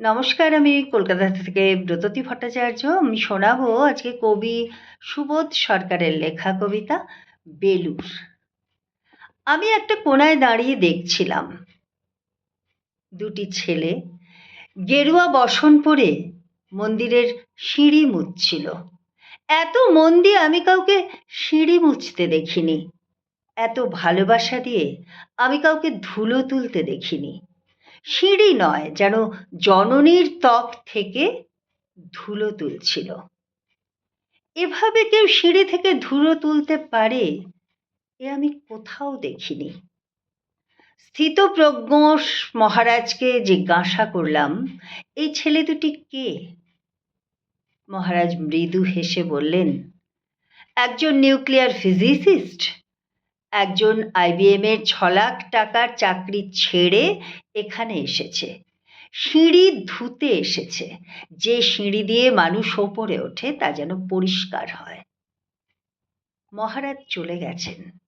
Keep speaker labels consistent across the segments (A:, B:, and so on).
A: নমস্কার, আমি কলকাতা থেকে ব্রততী ভট্টাচার্য। আমি শোনাবো আজকে কবি সুবোধ সরকারের লেখা কবিতা বেলুর আমি একটা কোনায় দাঁড়িয়ে দেখছিলাম। দুটি ছেলে গেরুয়া বসন পরে মন্দিরের সিঁড়ি মুছছিল। এত মন দিয়ে আমি কাউকে সিঁড়ি মুছতে দেখিনি। এত ভালোবাসা দিয়ে আমি কাউকে ধুলো তুলতে দেখিনি। সিঁড়ি নয়, যেন জননীর ত্বক থেকে ধুলো তুলছিল। এভাবে কেউ সিঁড়ি থেকে ধুলো তুলতে পারে, এ আমি কোথাও দেখিনি। স্থিত স্থিতপ্রজ্ঞ মহারাজকে জিজ্ঞাসা করলাম, এই ছেলে দুটি কে? মহারাজ মৃদু হেসে বললেন, একজন নিউক্লিয়ার ফিজিসিস্ট। একজন আইবিএম এর ছ লাখ টাকার চাকরি ছেড়ে এখানে এসেছে। সিঁড়ি ধুতে এসেছে। যে সিঁড়ি দিয়ে মানুষ ওপরে ওঠে, তা যেন পরিষ্কার হয়। মহারাজ চলে গেছেন।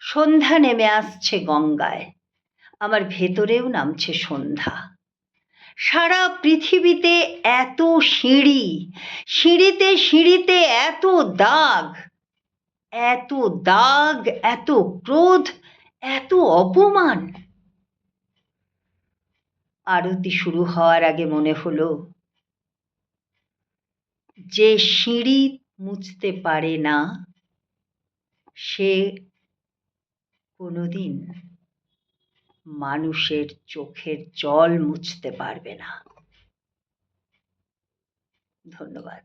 A: সন্ধ্যা নেমে আসছে গঙ্গায়। আমার ভেতরেও নামছে সন্ধ্যা। সারা পৃথিবীতে এত সিঁড়ি, সিঁড়িতে সিঁড়িতে এত দাগ। এত দাগ, এত ক্রোধ, এত অপমান। আরতি শুরু হওয়ার আগে মনে হলো, যে সিঁড়ি মুছতে পারে না, সে কোনোদিন মানুষের চোখের জল মুছতে পারবে না। ধন্যবাদ।